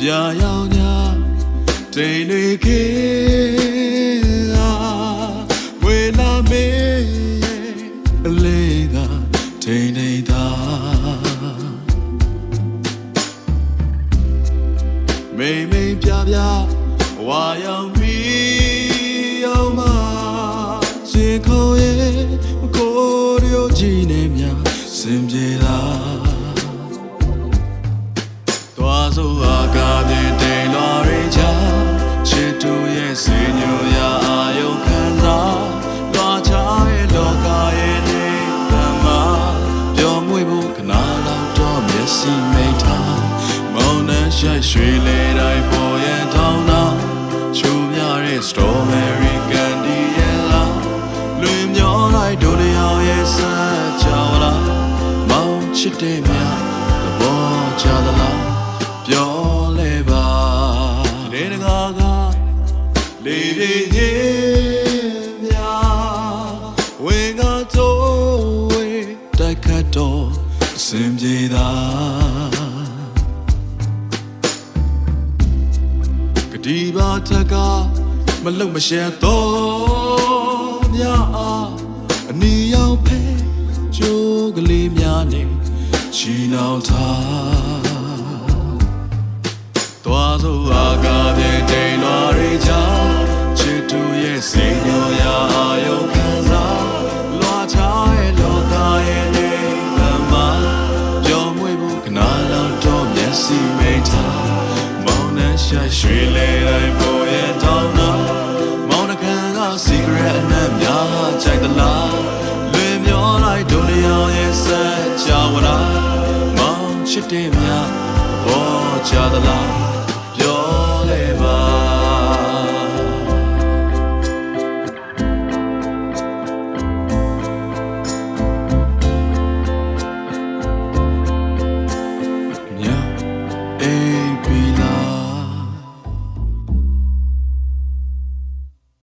ပြာရောင်ညာတိမ်တွေခေအာဝေလာမေအလေးကတိမ်နေသာမိန်မိန်ပြပြဝါရောင်မီအောင်မရှင်ခေါ်ရဲ့ကိုရိုကြီးနေမြစင်ပြေလာ ခဏလောက်တော့မျက်စိမိတ်ထားမောင်နှံရှိုက်ရွှေလေတိုင်းပေါ်ရန်ထောင်းတာချိုးမြတဲ့ strawberry candy ရဲ့လာလွင်မျောလိုက်ဒိုလျောင်ရဲ့ဆက်ကြော်လာမောင်ချစ်တဲ့မြတ်သဘောချသလားပြောလဲပါနေတကာကလေးလေးညင်မြဝင်ကတော့ဝေးတိုက်ခတ်တော့ အစင်ပြေသာကတိပါထက်ကမလုံမရှက်တော့မြအားအနီရောက်ဖဲကြိုးကလေးများနဲ့ချီနှောင်ထားသွားစို့အာကာပြေတိမ်လွာရိချာချစ်တူရဲ့စိတ် ရှိုက်ရွှေလေတိုင်းပေါ်ရဲ့တောင်းတော့မောင်နှခံက secret အနက်များကြိုက်သလားလွင်မျောလိုက်ဒုလျောင်ရဲ့ဆက်ကြဝလားမောင်ချစ်တဲ့များဘောကြသလား